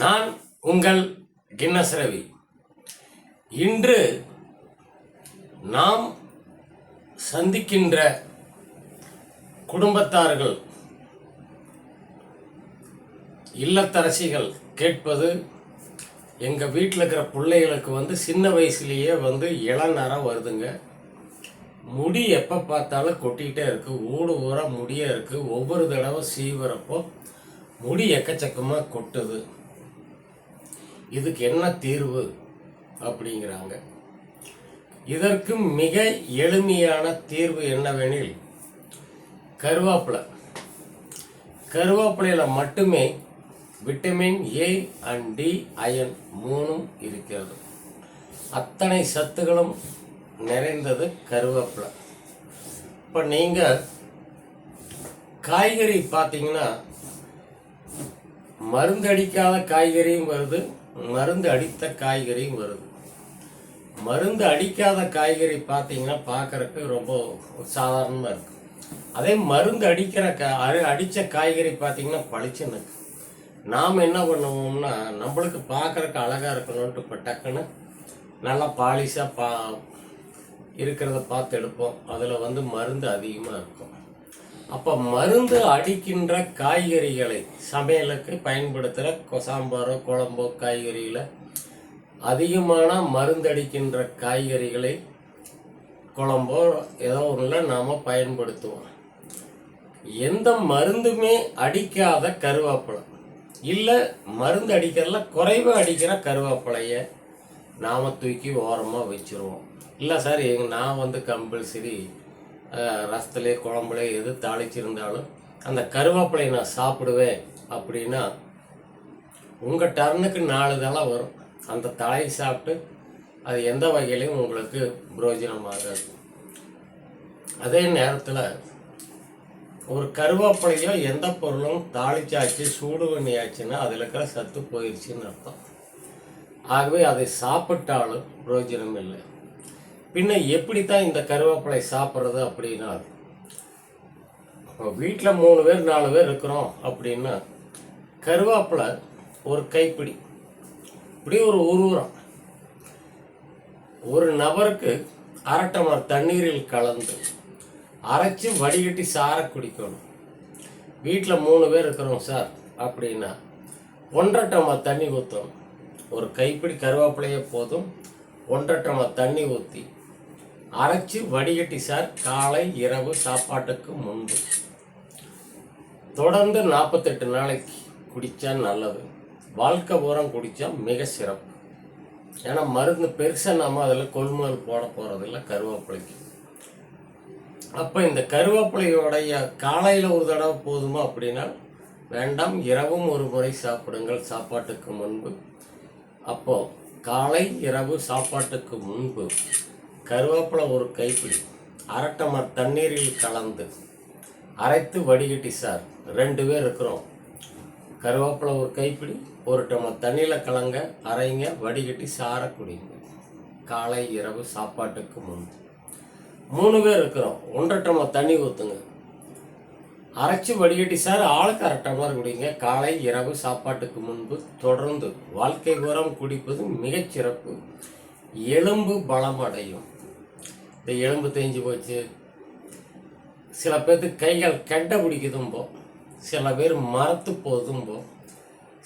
நான் உங்கள் கின்னஸ் ரவி. இன்று நாம் சந்திக்கின்ற குடும்பத்தார்கள் இல்லத்தரசிகள் கேட்பது எங்கள் வீட்டில் இருக்கிற பிள்ளைகளுக்கு வந்து சின்ன வயசுலேயே வந்து இளநரம் வருதுங்க. முடி எப்போ பார்த்தாலும் கொட்டிக்கிட்டே இருக்குது ஊடு ஊற முடியே இருக்குது ஒவ்வொரு தடவை சீவுறப்போ முடி எக்கச்சக்கமாக கொட்டுது. இதுக்கு என்ன தீர்வு அப்படிங்கிறாங்க. இதற்கு மிக எளிமையான தீர்வு என்னவெனில் கருவேப்பிலை. கருவேப்பிலையில் மட்டுமே vitamin A and D iron மூணும் இருக்கிறது. அத்தனை சத்துகளும் நிறைந்தது கருவேப்பிலை. இப்போ நீங்கள் காய்கறி பார்த்தீங்கன்னா மருந்தடிக்காத காய்கறியும் வருது மருந்து அடித்த காய்கறியும் வருது. மருந்து அடிக்காத காய்கறி பார்த்தீங்கன்னா பார்க்குறக்கு ரொம்ப சாதாரணமாக இருக்கு. அதே மருந்து அடிக்கிற கா அடி- அடித்த காய்கறி பார்த்தீங்கன்னா பளிச்சுன்னு நாம் என்ன பண்ணுவோம்னா நம்மளுக்கு பார்க்குறக்கு அழகாக இருக்கணும்ட்டு இப்போ டக்குன்னு நல்லா பாலிஷாக பா இருக்கிறத பார்த்து எடுப்போம். அதில் வந்து மருந்து அதிகமாக இருக்கும். அப்போ மருந்து அடிக்கின்ற காய்கறிகளை சமையலுக்கு பயன்படுத்துகிற சாம்பாரோ குழம்போ காய்கறிகளை அதிகமான மருந்தடிக்கின்ற காய்கறிகளை குழம்போ ஏதோ ஒன்றில் நாம் பயன்படுத்துவோம். எந்த மருந்துமே அடிக்காத கருவேப்பிலை. இல்லை மருந்து அடிக்கிறதுல குறைவாக அடிக்கிற கருவேப்பிலையை நாம் தூக்கி ஓரமாக வச்சுருவோம். இல்லை சார் எங்கள் நான் வந்து கம்பல்சரி ரசத்துலே குழம்புலே எது தாளிச்சிருந்தாலும் அந்த கருவேப்பிலையை நான் சாப்பிடுவேன் அப்படின்னா உங்கள் டர்னுக்கு நாலு தலை வரும். அந்த தலையை சாப்பிட்டு அது எந்த வகையிலையும் உங்களுக்கு பிரயோஜனமாகாது. அதே நேரத்தில் ஒரு கருவேப்பிலையோ எந்த பொருளும் தாளிச்சாச்சு சூடு பண்ணி ஆச்சுன்னா அதில் இருக்கிற சத்து போயிடுச்சுன்னு அர்த்தம். ஆகவே அதை சாப்பிட்டாலும் பிரயோஜனம் இல்லை. பின்ன எப்படி தான் இந்த கருவேப்பிலை சாப்பிட்றது அப்படின்னா இப்போ வீட்டில் மூணு பேர் நாலு பேர் இருக்கிறோம் அப்படின்னா கருவேப்பிலை ஒரு கைப்பிடி. இப்படி ஒரு உருவுரம் ஒரு நபருக்கு அரை டம்ளர் தண்ணீரில் கலந்து அரைச்சி வடிகட்டி சாரை குடிக்கணும். வீட்டில் மூணு பேர் இருக்கிறோம் சார் அப்படின்னா ஒன்றரை டம்ளர் தண்ணி ஊற்றணும் ஒரு கைப்பிடி கருவேப்பிலையே போதும். ஒன்றரை டம்ளர் தண்ணி ஊற்றி அரைச்சி வடிகட்டி சார் காலை இரவு சாப்பாட்டுக்கு முன்பு. தொடர்ந்து நாற்பத்தெட்டு நாளைக்கு குடித்தா நல்லது. வாழ்க்கை பூரம் குடித்தா மிக சிறப்பு. ஏன்னா மருந்து பெருசாக நம்ம அதில் கொள்முதல் போட போகிறதில்ல கருவேப்பிலைக்கு. அப்போ இந்த கருவேப்பிலையோடைய காலையில் ஒரு தடவை போதுமா அப்படின்னா வேண்டாம் இரவும் ஒரு முறை சாப்பிடுங்கள் சாப்பாட்டுக்கு முன்பு. அப்போது காலை இரவு சாப்பாட்டுக்கு முன்பு கருவேப்பிலை ஒரு கைப்பிடி. அரை டம்ளர் தண்ணீரில் கலந்து அரைத்து வடிகட்டி சார். ரெண்டு பேர் இருக்கிறோம். கருவேப்பிலை ஒரு கைப்பிடி ஒரு டம்ளர் தண்ணியில் கலங்க அரைங்க வடிகட்டி சாரை குடிங்க. காலை இரவு சாப்பாட்டுக்கு முன்பு மூணு பேர் இருக்கிறோம். ஒன்றரை டம்ளர் தண்ணி ஊற்றுங்க அரைச்சி வடிகட்டி சார். ஆளுக்கு அரை டம்ளர் குடிங்க. காலை இரவு சாப்பாட்டுக்கு முன்பு தொடர்ந்து வாழ்க்கை உரம் குடிப்பது மிகச்சிறப்பு எலும்பு எலும்பு பலமடையும். இந்த எலும்பு தேஞ்சு போச்சு. சில பேர்த்துக்கு கைகள் கெட்ட பிடிக்குதும்போ சில பேர் மரத்து போதும்போ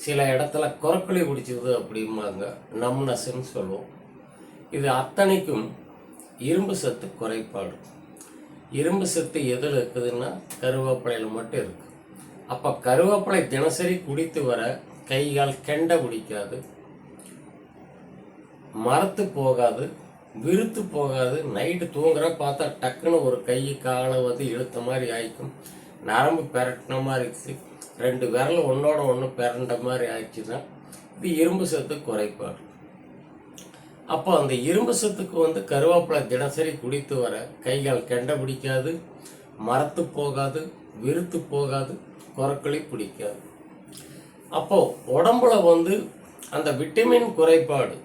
சில இடத்துல குரக்குழி பிடிச்சிது அப்படிம்பாங்க. நம்னஸ்ன்னு சொல்லுவோம். இது அத்தனைக்கும் இரும்பு சத்து குறைபாடு. இரும்பு சத்து எதில் இருக்குதுன்னா கருவேப்பிலையில் மட்டும் இருக்கு. அப்போ கருவேப்பிலை தினசரி குடித்து வர கைகால் கெண்ட பிடிக்காது. மரத்து போகாது. விருத்து போகாது. நைட்டு தூங்குற பார்த்தா டக்குன்னு ஒரு கை காலை வந்து இழுத்த மாதிரி ஆயிக்கும். நரம்பு பெரட்டின மாதிரி இருக்குது ரெண்டு விரல் ஒன்றோட ஒன்று பெரண்ட மாதிரி ஆயிடுச்சுன்னா இது இரும்பு சத்து குறைபாடு. அப்போ அந்த இரும்பு சத்துக்கு வந்து கருவேப்பிலை தினசரி குடித்து வர கைகள் கெண்ட பிடிக்காது மரத்து போகாது விருத்து போகாது குரக்களி பிடிக்காது. அப்போ உடம்புல வந்து அந்த விட்டமின் குறைபாடு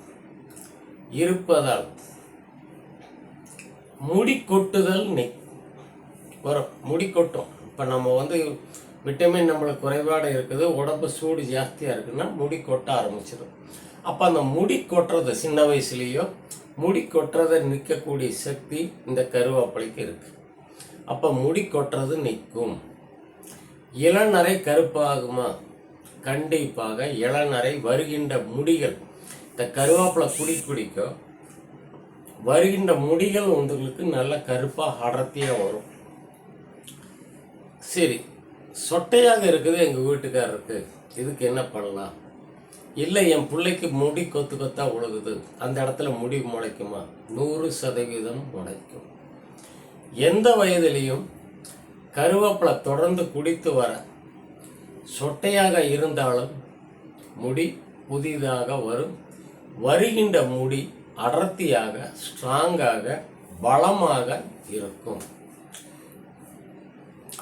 இருப்பதால் முடி கொட்டுதல் நி. வரும். முடி கொட்டும் இப்போ நம்ம வந்து விட்டமின் நம்மளுக்கு குறைபாடு இருக்குது உடம்பு சூடு ஜாஸ்தியாக இருக்குன்னா முடி கொட்ட ஆரம்பிச்சிடும் அப்போ அந்த முடி கொட்டுறது சின்ன வயசுலேயோ முடி கொட்டுறதை நிற்கக்கூடிய சக்தி இந்த கருவேப்பிலைக்கு இருக்குது அப்போ முடி கொட்டுறது நிற்கும் இளநரை கருப்பாகுமா? கண்டிப்பாக இளநரை வருகின்ற முடிகள் இந்த கருவேப்பிலை குடி குடிக்கும். வருகின்ற முடிகள் உங்களுக்கு நல்ல கருப்பாக அடர்த்தியாக வரும். சரி சொட்டையாக இருக்குது எங்கள் வீட்டுக்காரருக்கு. இதுக்கு என்ன பண்ணலாம்? இல்லை என் பிள்ளைக்கு முடி கொத்து கொத்தாக உழுகுது. அந்த இடத்துல முடி முளைக்குமா? நூறு சதவீதம் முளைக்கும். எந்த வயதிலையும் கருவேப்பிலை தொடர்ந்து குடித்து வர சொட்டையாக இருந்தாலும் முடி புதிதாக வரும். வருகின்ற முடி அடர்த்தியாக ஸ்ட்ராங்காக பலமாக இருக்கும்.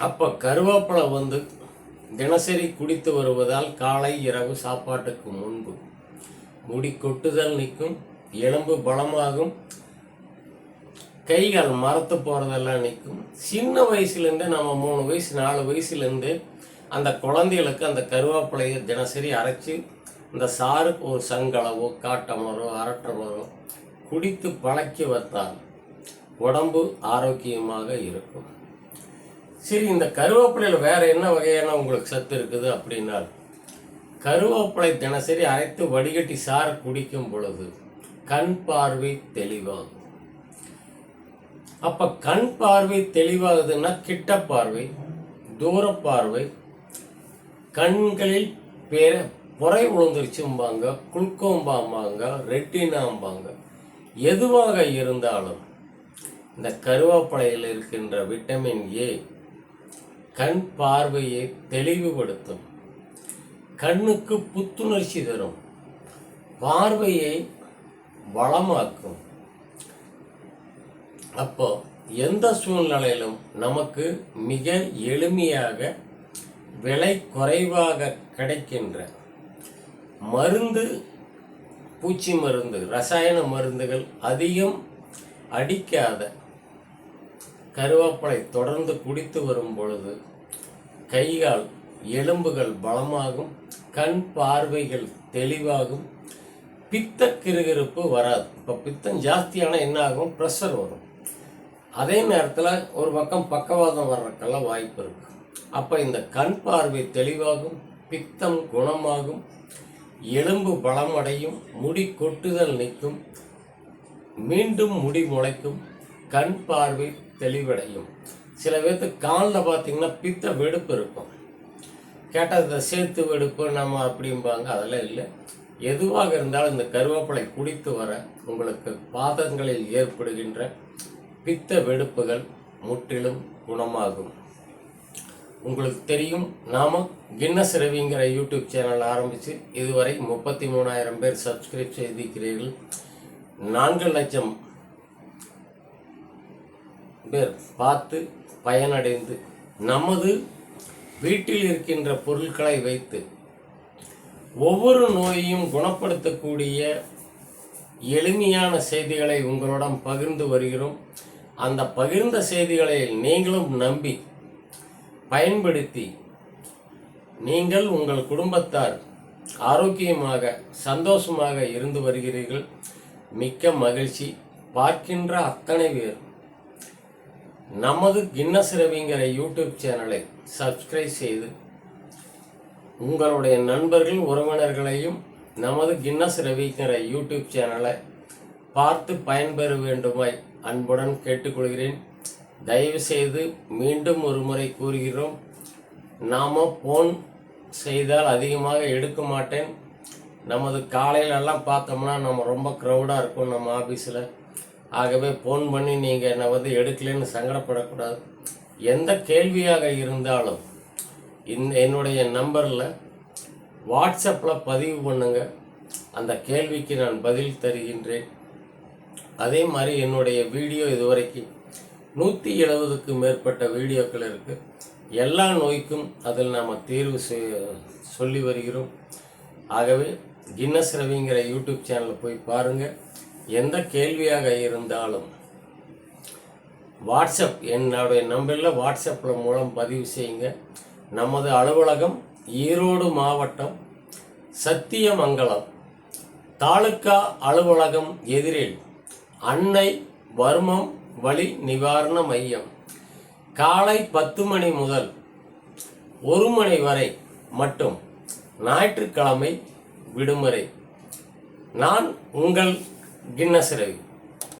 அப்போ கருவேப்பிலை வந்து தினசரி குடித்து வருவதால் காலை இரவு சாப்பாட்டுக்கு முன்பு முடி கொட்டுதல் நிற்கும் எலும்பு பலமாகும் கைகள் மரத்து போகிறதெல்லாம் நிற்கும். சின்ன வயசுலேருந்தே நம்ம மூணு வயசு நாலு வயசுலேருந்து அந்த குழந்தைகளுக்கு அந்த கருவேப்பிலையை தினசரி அரைச்சி இந்த சாருக்கு ஒரு சங்களவோ காட்டமரோ அரட்டமரோ குடித்து பழக்கி வைத்தால் உடம்பு ஆரோக்கியமாக இருக்கும். சரி இந்த கருவேப்பிலையில் வேறு என்ன வகையான உங்களுக்கு சத்து இருக்குது அப்படின்னா கருவேப்பிலை தினசரி அரைத்து வடிகட்டி சாறு குடிக்கும் பொழுது கண் பார்வை தெளிவாகும். அப்போ கண் பார்வை தெளிவாகுதுன்னா கிட்ட பார்வை தூர பார்வை கண்களில் பெற புரை விழுந்துருச்சும்பாங்க குல்கோம்பாம்பாங்க ரெட்டினாம்பாங்க. எதுவாக இருந்தாலும் இந்த கருவேப்பிலையில் இருக்கின்ற விட்டமின் ஏ கண் பார்வையை தெளிவுபடுத்தும். கண்ணுக்கு புத்துணர்ச்சி தரும். பார்வையை வளமாக்கும். அப்போ எந்த சூழ்நிலையிலும் நமக்கு மிக எளிமையாக விலை குறைவாக கிடைக்கின்ற மருந்து பூச்சி மருந்து ரசாயன மருந்துகள் அதிகம் அடிக்காத கருவேப்பிலை தொடர்ந்து குடித்து வரும் பொழுது கைகால் எலும்புகள் பலமாகும் கண் பார்வைகள் தெளிவாகும் பித்த கிருகிருப்பு வராது. இப்போ பித்தம் ஜாஸ்தியான என்ன ஆகும்? ப்ரெஷர் வரும். அதே நேரத்தில் ஒரு பக்கம் பக்கவாதம் வர்றதுக்கெல்லாம் வாய்ப்பு இருக்கு. அப்போ இந்த கண் பார்வை தெளிவாகும் பித்தம் குணமாகும் எலும்பு பலமடையும் முடி கொட்டுதல் நிற்கும் மீண்டும் முடி முளைக்கும் கண் பார்வை தெளிவடையும். சில பேர்த்து காலில் பார்த்தீங்கன்னா பித்த வெடுப்பு இருக்கும். கேட்டால் இந்த வெடுப்பு நம்ம அப்படிம்பாங்க அதெல்லாம் இல்லை. எதுவாக இருந்தாலும் இந்த கருவேப்பிலை குடித்து வர உங்களுக்கு பாதங்களில் ஏற்படுகின்ற பித்த வெடுப்புகள் முற்றிலும் குணமாகும். உங்களுக்கு தெரியும் நாம கின்னஸ் ரவிங்கிற யூடியூப் சேனல் ஆரம்பித்து இதுவரை முப்பத்தி மூணாயிரம் பேர் சப்ஸ்கிரைப் செய்திருக்கிறீர்கள். நான்கு லட்சம் பேர் பார்த்து பயனடைந்து நமது வீட்டில் இருக்கின்ற பொருட்களை வைத்து ஒவ்வொரு நோயையும் குணப்படுத்தக்கூடிய எளிமையான செய்திகளை உங்களுடன் பகிர்ந்து வருகிறோம். அந்த பகிர்ந்த செய்திகளை நீங்களும் நம்பி பயன்படுத்தி நீங்கள் உங்கள் குடும்பத்தார் ஆரோக்கியமாக சந்தோஷமாக இருந்து வருகிறீர்கள். மிக்க மகிழ்ச்சி. பார்க்கின்ற அத்தனை பேர். நமது கின்னஸ் ரவிங்கிற யூடியூப் சேனலை சப்ஸ்கிரைப் செய்து உங்களுடைய நண்பர்கள் உறவினர்களையும் நமது கின்னஸ் ரவிங்கிற யூடியூப் சேனலை பார்த்து பயன்பெற வேண்டுமாய் அன்புடன் கேட்டுக்கொள்கிறேன். தயவுசெய்து மீண்டும் ஒரு முறை கூறுகிறோம். நாம் ஃபோன் செய்தால் அதிகமாக எடுக்க மாட்டேன். நமது காலையிலெல்லாம் பார்த்தோம்னா நம்ம ரொம்ப க்ரௌடாக இருக்கும் நம்ம ஆஃபீஸில் ஆகவே ஃபோன் பண்ணி நீங்கள் என்னை வந்து எடுக்கலைன்னு சங்கடப்படக்கூடாது. எந்த கேள்வியாக இருந்தாலும் இந்த என்னுடைய நம்பரில் வாட்ஸ்அப்பில் பதிவு பண்ணுங்கள் அந்த கேள்விக்கு நான் பதில் தருகின்றேன். அதே மாதிரி என்னுடைய வீடியோ இதுவரைக்கும் நூற்றி எழுபதுக்கு மேற்பட்ட வீடியோக்கள் இருக்குது எல்லா நோய்க்கும் அதில் நாம் தீர்வு செய்- சொல்லி வருகிறோம். ஆகவே கின்னஸ் ரவிங்கிற யூடியூப் சேனலில் போய் பாருங்கள் எந்த கேள்வியாக இருந்தாலும் வாட்ஸ்அப் என்னுடைய நம்பரில் வாட்ஸ்அப்பில் மூலம் பதிவு செய்யுங்க. நமது அலுவலகம் ஈரோடு மாவட்டம் சத்தியமங்கலம் தாலுக்கா அலுவலகம் எதிரில் அன்னை வர்மம் வலி நிவாரண மையம். காலை பத்து மணி முதல் ஒரு மணி வரை மட்டும் ஞாயிற்றுக்கிழமை விடுமுறை. நான் உங்கள் கின்னஸ் ரவி